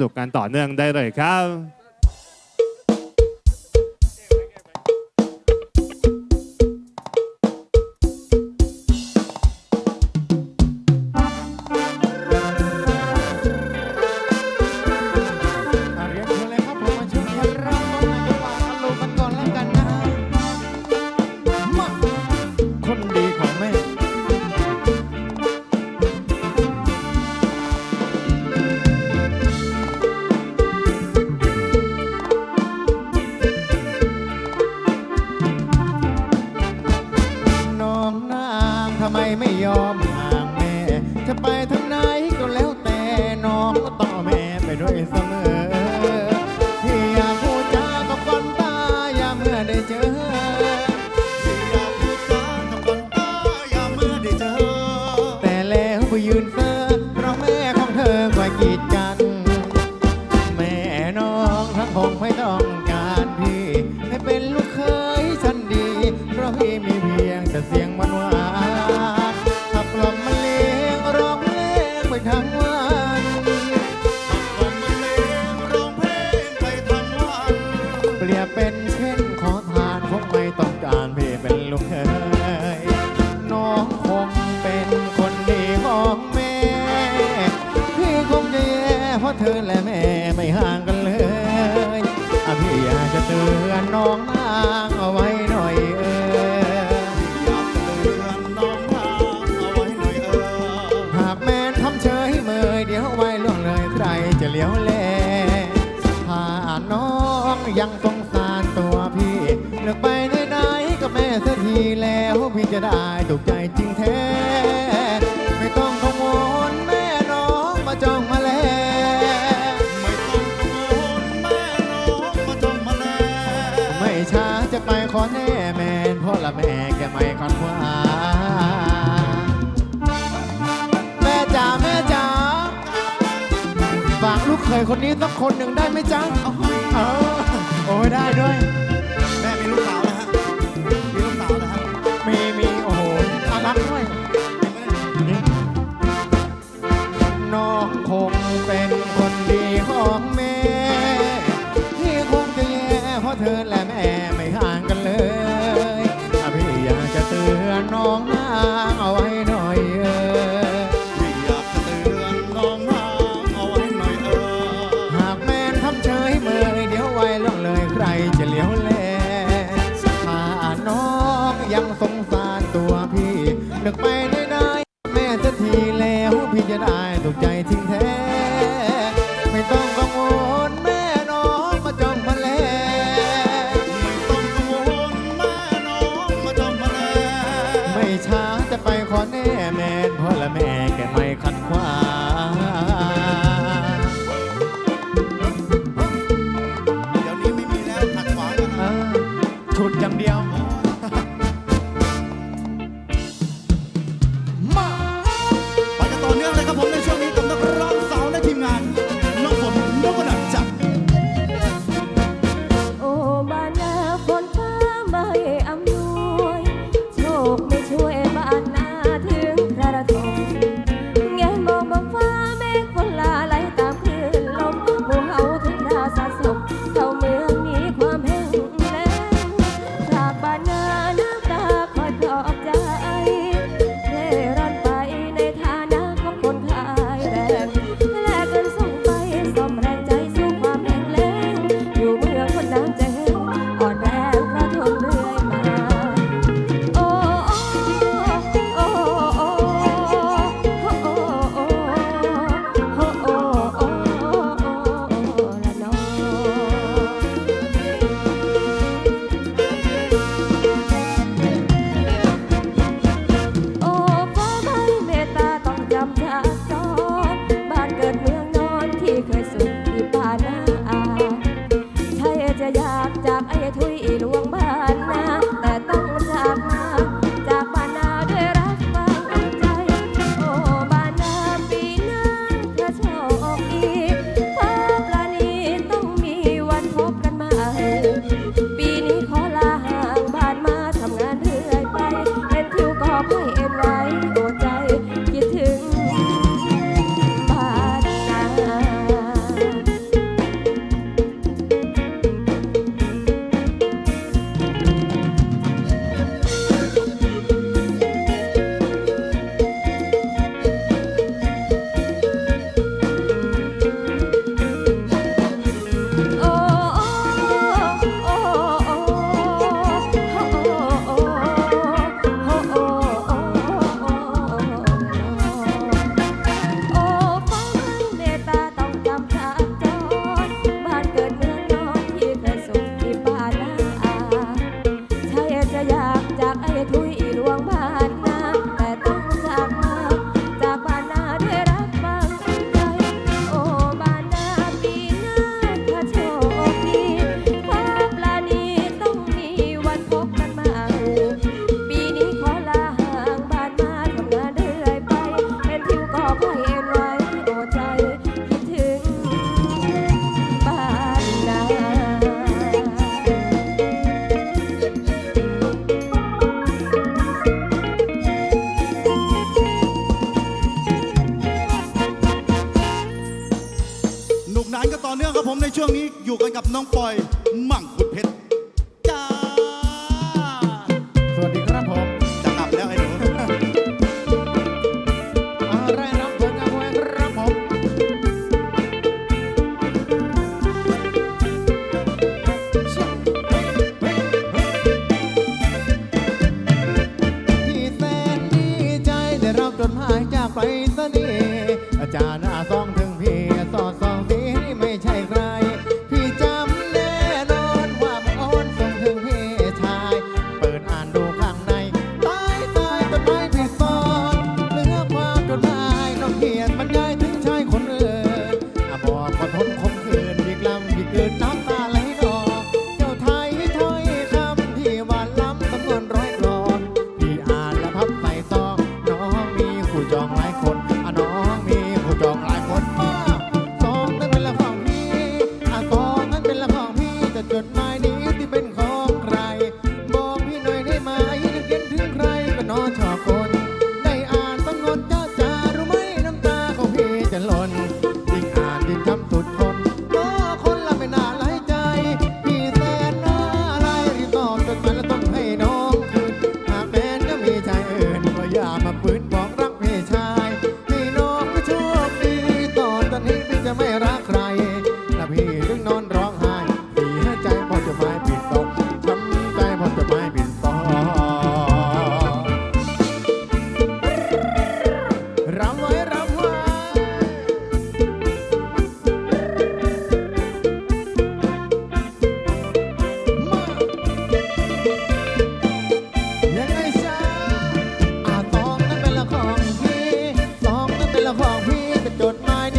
นุกการต่อเนื่องได้เลยครับ ยอมห่างแม่ จะไปทางไหนก็แล้วแต่น้องก็ต้องแม่ไปด้วยเสมอ ที่อยากพูดจากับคนตายามเมื่อได้เจอ ที่อยากพูดจากับคนตายามเมื่อได้เจอ แต่แล้วไปยืนเฝ้าเพราะแม่ของเธอคอยกีดกัน แม่น้องทั้งคงไม่ต้องการพี่ให้เป็นลูกเคยฉันดี เพราะพี่มีเพียงแต่เสียง เคยคนนี้ต้องคนหนึ่งได้ไหมจ๊ะเออโอ้ยได้ด้วย แม่มีลูกสาว ทุนอย่างเดียว จดหมาย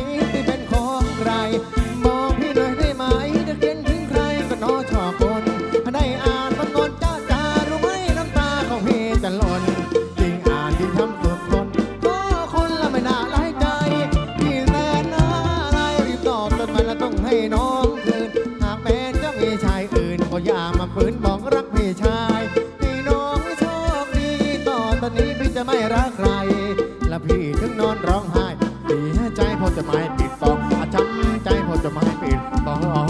ไม่ปีนต้อง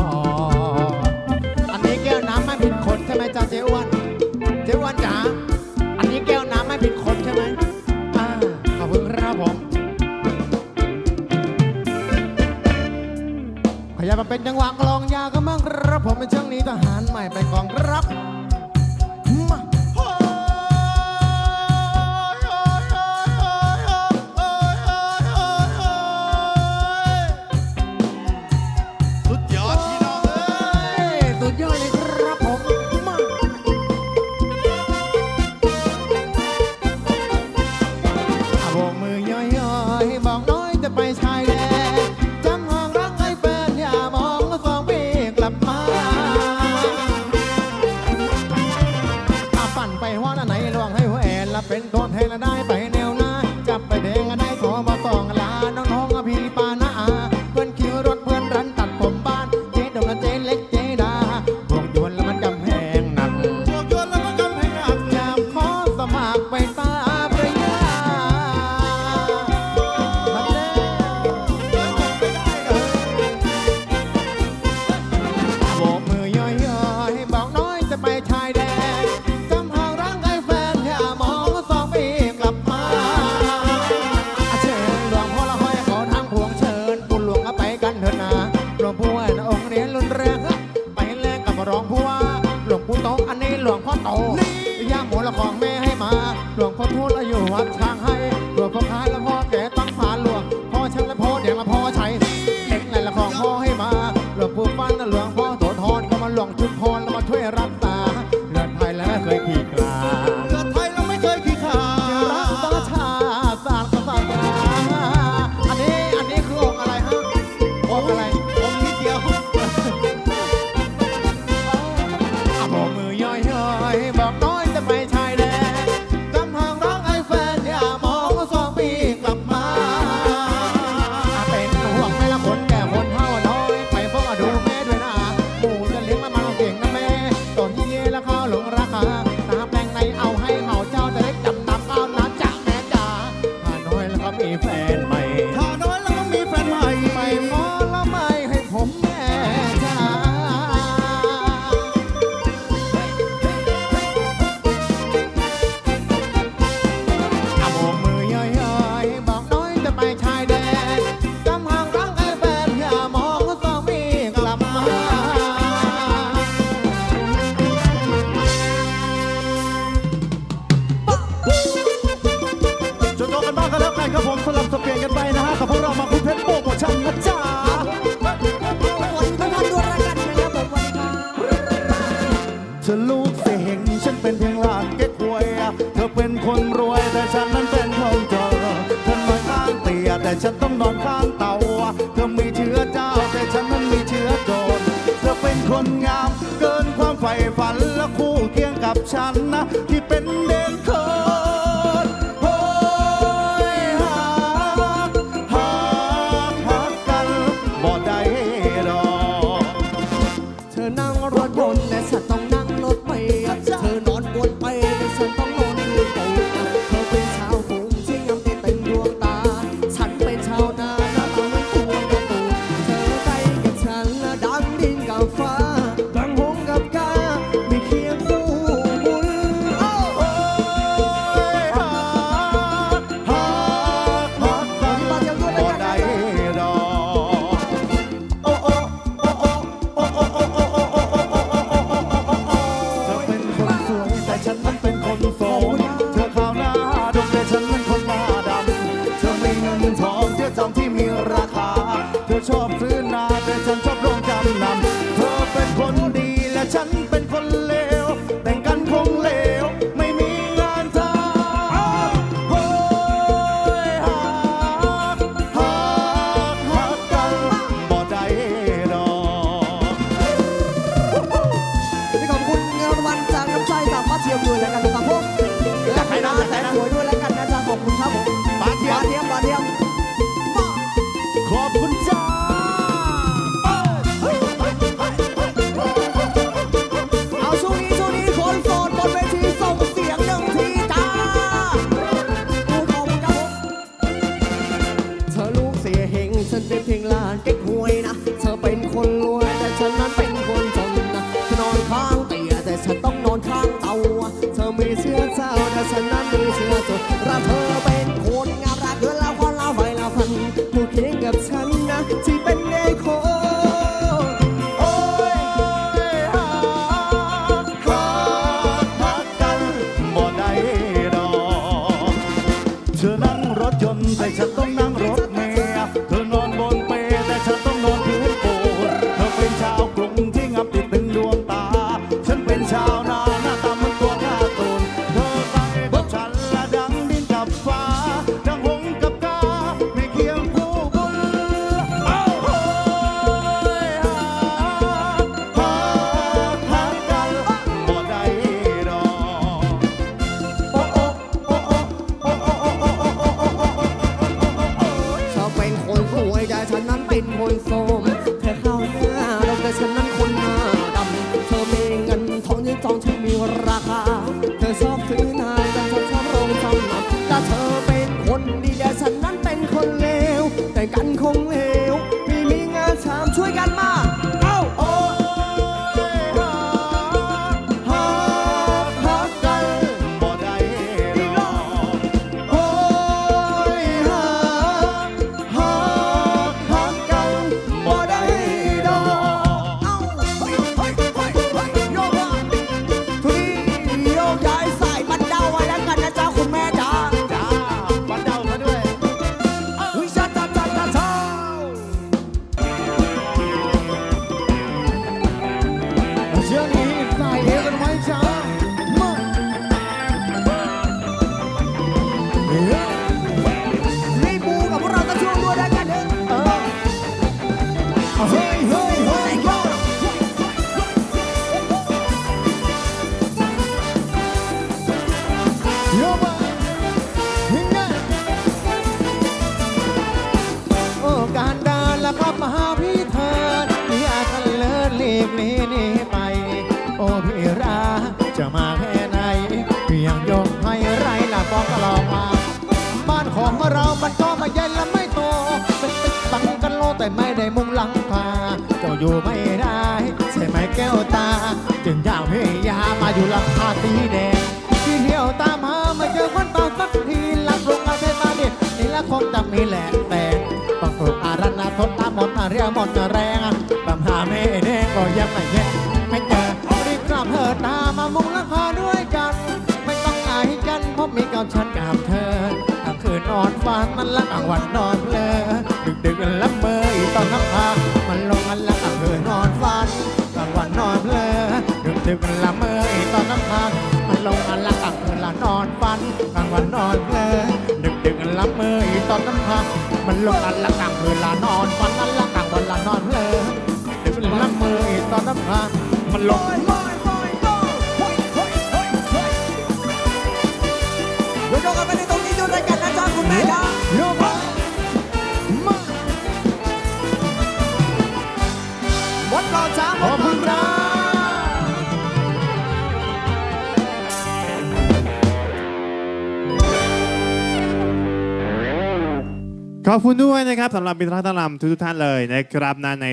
เอย่าหมูละของแม่ให้มา หลวงพ่อทูลอายุวัดช้างให้หลวงพ่อพายละ คนงาม เกินความใฝ่ฝันและคู่เคียงกับฉันนะ ที่เป็นเด่น นะ เธอเป็นคนรวย การดานละครับมหาพี่เธออย่ากันเลิศหลีกนีหนีไป โอ้พี่รักจะมาแค่ไหนเพียงยกให้ไรละบอกก็ลองมา บ้านของเรามันก็ไม่ใหญ่และไม่โตเป็นตึกบังกันโลแต่ไม่ได้มุงหลังคาเจ้าอยู่ไม่ได้ใช่ไหมแก้วตา จึงอยากให้ยามาอยู่หลังคาสีแดง สักทีลักลงอาเซมาดินี่ละคงจะมีแหลกแต่ต้องฝึกอารันาทนตามหมดอาเรียหมดแรงตามหาไม่ได้ก็ยังไม่เห็นไม่เจอรีบกลับเถิดตามามุงลังคาด้วยกัน ไม่ต้องอายกันเพราะมีกับฉันกับเธอกลางคืนนอนฝันมันละกลางวันนอนเลอดึกดึกละเมออีตอนน้ำพามันลงมันละกลางคืนนอนฝันกลางวันนอนเลอดึกดึกละเมอ วันกลางวันนอนเพลดึกดึกลับมืออีตอนน้ำพักมันลงอันละกลางคืนลานอนฟันอันละกลางวันละนอนเพลดึกลับมืออีตอนน้ำพักมันลงยม ขอบคุณด้วยนะครับสำหรับมิตรภาพตลำทุกๆท่านเลยนะครับนะใน